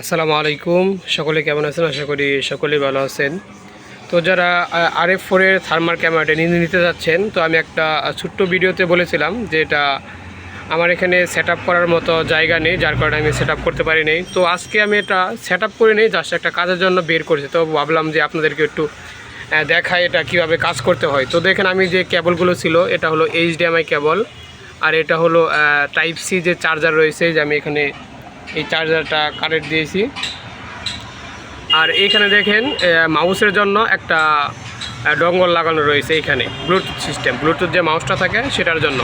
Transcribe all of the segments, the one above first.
আসসালামু আলাইকুম। সকলে কেমন আছেন? আশা করি সকলেই ভালো আছেন। তো যারা আর এফ ফোরের থার্মাল ক্যামেরাটা নিয়ে নিতে যাচ্ছেন, তো আমি একটা ছোট্ট ভিডিওতে বলেছিলাম যে এটা আমার এখানে সেট করার মতো জায়গা নেই, যার কারণে আমি সেট করতে পারি নাই। তো আজকে আমি এটা সেট আপ করে নিই জাস্ট একটা কাজের জন্য বের করেছি। তো ভাবলাম যে আপনাদেরকে একটু দেখায় এটা কীভাবে কাজ করতে হয়। তো দেখেন আমি যে কেবলগুলো ছিল, এটা হলো এইচডিএমআই কেবল আর এটা হলো টাইপ সি যে চার্জার রয়েছে, যে আমি এখানে এই চার্জারটা কানেক্ট দিয়েছি। আর এইখানে দেখেন মাউসের জন্য একটা ডঙ্গল লাগানো রয়েছে এখানে ব্লুটুথ সিস্টেম, ব্লুটুথ যে মাউসটা থাকে সেটার জন্য।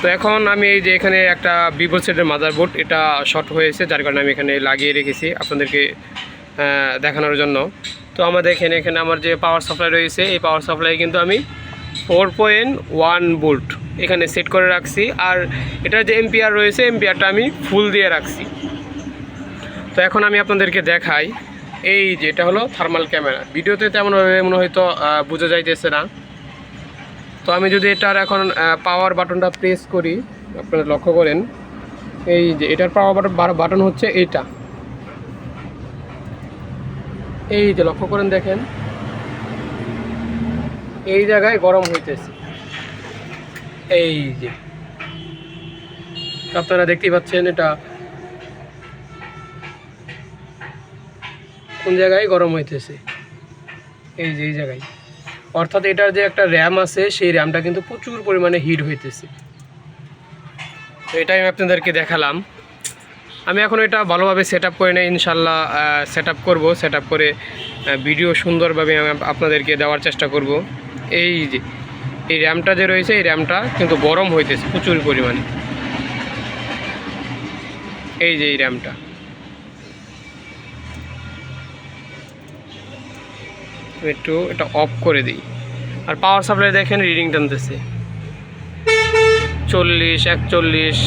তো এখন আমি এই যে এখানে একটা ভিভো সেটের মাদারবোর্ড, এটা শর্ট হয়েছে, যার কারণে আমি এখানে লাগিয়ে রেখেছি আপনাদেরকে দেখানোর জন্য। তো আমাদের এখানে এখানে আমার যে পাওয়ার সাপ্লাই রয়েছে, এই পাওয়ার সাপ্লাই কিন্তু আমি ফোর পয়েন্ট ওয়ান বোল্ট এখানে সেট করে রাখছি। আর এটার যে এমপিআর রয়েছে এমপিআরটা আমি ফুল দিয়ে রাখছি। তো এখন আমি আপনাদেরকে দেখাই। এই যে, এটা হলো থার্মাল ক্যামেরা ভিডিওতে তেমনভাবে মনে হয়তো বোঝা যাইতেছে না। তো আমি যদি এটার এখন পাওয়ার বাটনটা প্রেস করি, আপনারা লক্ষ্য করেন, এই যে, এটার পাওয়ার বাটন বাটন হচ্ছে এইটা। এই যে, লক্ষ্য করেন দেখেন। এই জায়গায় গরম হইতেছে। এই যে। আপনারা দেখতেই পাচ্ছেন এটা। কোন জায়গায় গরম হইতেছে? এই যে, এই জায়গায়। অর্থাৎ এটার যে একটা র্যাম আছে, সেই র্যামটা কিন্তু প্রচুর পরিমাণে হিট হইতেছে। তো এটাই আমি আপনাদেরকে দেখালাম। আমি এখন এটা ভালোভাবে সেট আপ করে নেই ইনশাল্লাহ সেট আপ করব। সেট আপ করে ভিডিও সুন্দরভাবে আমি আপনাদেরকে দেওয়ার চেষ্টা করব। এই যে, এই র্যামটা যে রয়েছে, এই র্যামটা কিন্তু গরম হইতেছে প্রচুর পরিমাণে। এই যে এই র্যামটা। একটু এটা অফ করে দিই। আর পাওয়ার সাপ্লাই দেখেন রিডিং টানতেছে। চল্লিশ, একচল্লিশ,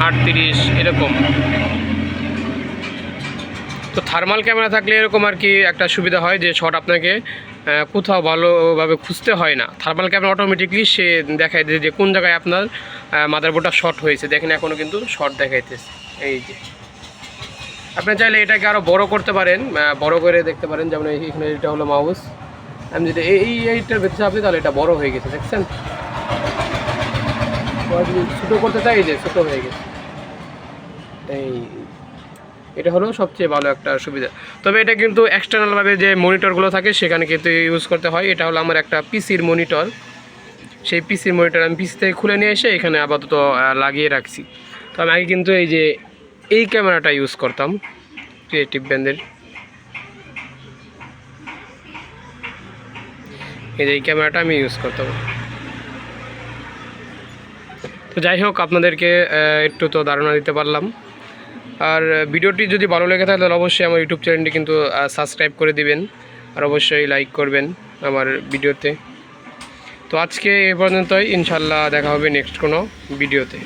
আটত্রিশ, এরকম। তো থার্মাল ক্যামেরা থাকলে এরকম আর কি একটা সুবিধা হয় যে শট আপনাকে কোথাও ভালোভাবে খুঁজতে হয় না। থার্মাল ক্যামেরা অটোমেটিকলি সে দেখায় যে যে কোন জায়গায় আপনার মাদারবোর্ডটা শর্ট হয়েছে। দেখেন এখনও কিন্তু শর্ট দেখাইতেছে। এই যে। আপনি চাইলে এটাকে আরও বড় করতে পারেন বড় করে দেখতে পারেন। যেমন এখানে এটা হলো মাউস আমি যদি এই এইটার ভেতরে আপনি তাহলে এটা বড় হয়ে গেছে, দেখছেন? ছোটো করতে চাই যে ছোটো হয়ে গেছে। এই এটা হলো সবচেয়ে ভালো একটা সুবিধা। তবে এটা কিন্তু এক্সটার্নালভাবে যে মনিটরগুলো থাকে, সেখানে কিন্তু ইউজ করতে হয়। এটা হলো আমার একটা পিসির মনিটর। সেই পিসির মনিটর আমি পিসি থেকে খুলে নিয়ে এসে এখানে আপাতত লাগিয়ে রাখছি। তো আমি আগে কিন্তু এই যে, এই ক্যামেরাটা ইউজ করতাম ক্রিয়েটিভ ব্যান্ডের এই যে এই ক্যামেরাটা আমি ইউজ করতাম। তো যাই হোক, আপনাদেরকে একটু তো ধারণা দিতে পারলাম। আর ভিডিওটি যদি ভালো লেগে থাকে, তাহলে অবশ্যই আমার ইউটিউব চ্যানেলটি কিন্তু সাবস্ক্রাইব করে দিবেন। আর অবশ্যই লাইক করবেন আমার ভিডিওতে। তো আজকে এ পর্যন্তই। ইনশাল্লাহ দেখা হবে নেক্সট কোনো ভিডিওতে।